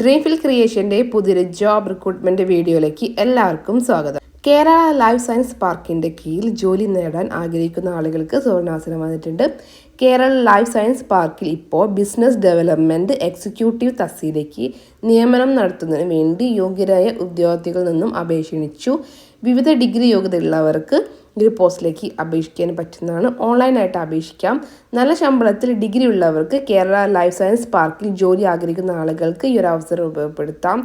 Dreamfill ക്രിയേഷന്റെ പുതിയൊരു job recruitment വീഡിയോയിലേക്ക് എല്ലാവർക്കും സ്വാഗതം. കേരള ലൈഫ് സയൻസ് പാർക്കിന്റെ കീഴിൽ ജോലി നേടാൻ ആഗ്രഹിക്കുന്ന ആളുകൾക്ക് സുവർണാസനം വന്നിട്ടുണ്ട്. കേരള ലൈഫ് സയൻസ് പാർക്കിൽ ഇപ്പോൾ ബിസിനസ് ഡെവലപ്മെന്റ് എക്സിക്യൂട്ടീവ് തസ്തിയിലേക്ക് നിയമനം നടത്തുന്നതിന് വേണ്ടി യോഗ്യരായ ഉദ്യോഗാർത്ഥികളിൽ നിന്നും അപേക്ഷ ക്ഷണിച്ചു വിവിധ ഡിഗ്രി യോഗ്യതയുള്ളവർക്ക് ഒരു പോസ്റ്റിലേക്ക് അപേക്ഷിക്കാൻ പറ്റുന്നതാണ്. ഓൺലൈനായിട്ട് അപേക്ഷിക്കാം. നല്ല ശമ്പളത്തിൽ ഡിഗ്രി ഉള്ളവർക്ക് കേരള ലൈഫ് സയൻസ് പാർക്കിൽ ജോലി ആഗ്രഹിക്കുന്ന ആളുകൾക്ക് ഈ ഒരു അവസരം ഉപയോഗപ്പെടുത്താം.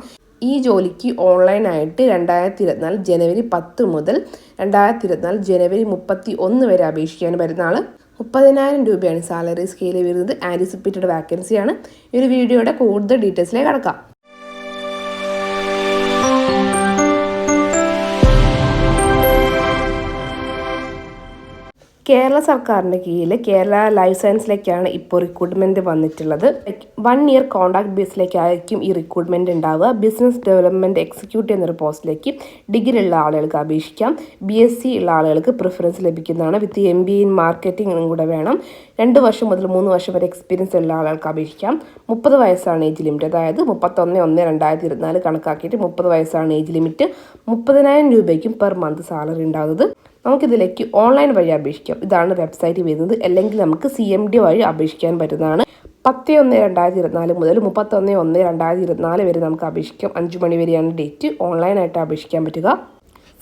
ഈ ജോലിക്ക് ഓൺലൈനായിട്ട് രണ്ടായിരത്തി ഇരുപത്തിനാല് ജനുവരി പത്ത് മുതൽ രണ്ടായിരത്തി ഇരുപത്തിനാല് ജനുവരി മുപ്പത്തി ഒന്ന് വരെ അപേക്ഷിക്കാൻ പറ്റുന്ന ആൾ മുപ്പതിനായിരം രൂപയാണ് സാലറി സ്കെയിൽ വരുന്നത് ആന്റിസിപ്പേറ്റഡ് വാക്കൻസിയാണ്. ഈ ഒരു വീഡിയോയുടെ കൂടുതൽ ഡീറ്റെയിൽസിലേക്ക് കടക്കാം. കേരള സർക്കാരിന്റെ കീഴിൽ കേരള ലൈഫ് സയൻസിലേക്കാണ് ഇപ്പോൾ റിക്രൂട്ട്മെന്റ് വന്നിട്ടുള്ളത്. വൺ ഇയർ കോൺട്രാക്ട് ബേസിലേക്കായിരിക്കും ഈ റിക്രൂട്ട്മെന്റ് ഉണ്ടാവുക. ബിസിനസ് ഡെവലപ്മെന്റ് എക്സിക്യൂട്ടീവ് എന്നൊരു പോസ്റ്റിലേക്ക് ഡിഗ്രി ഉള്ള ആളുകൾക്ക് അപേക്ഷിക്കാം. ബി എസ് സി ഉള്ള ആളുകൾക്ക് പ്രിഫറൻസ് ലഭിക്കുന്നതാണ്. വിത്ത് എം ബി ഇൻ മാർക്കറ്റിംഗും കൂടെ വേണം. രണ്ട് വർഷം മുതൽ മൂന്ന് വർഷം വരെ എക്സ്പീരിയൻസ് ഉള്ള ആളുകൾക്ക് അപേക്ഷിക്കാം. മുപ്പത് വയസ്സാണ് ഏജ് ലിമിറ്റ് അതായത് മുപ്പത്തൊന്ന് ഒന്ന് രണ്ടായിരത്തി ഇരുപത്തിനാല് കണക്കാക്കിയിട്ട് മുപ്പത് വയസ്സാണ് ഏജ് ലിമിറ്റ് മുപ്പതിനായിരം രൂപയ്ക്കും പെർ മന്ത് സാലറി ഉണ്ടാകുന്നത് നമുക്കിതിലേക്ക് ഓൺലൈൻ വഴി അപേക്ഷിക്കാം. ഇതാണ് വെബ്സൈറ്റ് വരുന്നത്. അല്ലെങ്കിൽ നമുക്ക് സി എം ഡി വഴി അപേക്ഷിക്കാൻ പറ്റുന്നതാണ്. പത്ത് ഒന്ന് രണ്ടായിരത്തി ഇരുപത്തിനാല് മുതൽ മുപ്പത്തൊന്ന് ഒന്ന് രണ്ടായിരത്തി ഇരുപത്തിനാല് വരെ നമുക്ക് അപേക്ഷിക്കാം. അഞ്ച് മണി വരെയാണ് ഡേറ്റ്. ഓൺലൈനായിട്ട് അപേക്ഷിക്കാൻ പറ്റുക.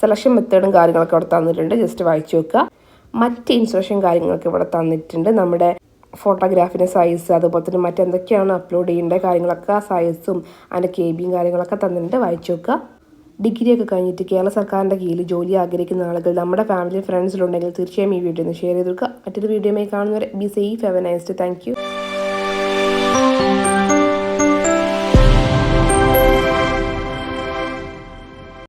സെലക്ഷൻ മെത്തേഡും കാര്യങ്ങളൊക്കെ ഇവിടെ തന്നിട്ടുണ്ട്. ജസ്റ്റ് വായിച്ചു വെക്കുക മറ്റ് ഇൻസ്ട്രക്ഷൻ കാര്യങ്ങളൊക്കെ ഇവിടെ തന്നിട്ടുണ്ട്. നമ്മുടെ ഫോട്ടോഗ്രാഫിന്റെ സൈസ് അതുപോലെ തന്നെ മറ്റെന്തൊക്കെയാണ് അപ്ലോഡ് ചെയ്യേണ്ട കാര്യങ്ങളൊക്കെ സൈസും അതിന്റെ കെ ബിയും കാര്യങ്ങളൊക്കെ തന്നിട്ടുണ്ട്. വായിച്ചു വെക്കുക ഡിഗ്രി ഒക്കെ കഴിഞ്ഞിട്ട് കേരള സർക്കാരിന്റെ കീഴിൽ ജോലി ആഗ്രഹിക്കുന്ന ആളുകൾ നമ്മുടെ ഫാമിലി ഫ്രണ്ട്സിലുണ്ടെങ്കിൽ തീർച്ചയായും ഈ വീഡിയോ ഒന്ന് ഷെയർ ചെയ്ത് കൊടുക്കുക. മറ്റൊരു വീഡിയോയുമായി കാണുന്നവരെ be safe heaven nicest thank you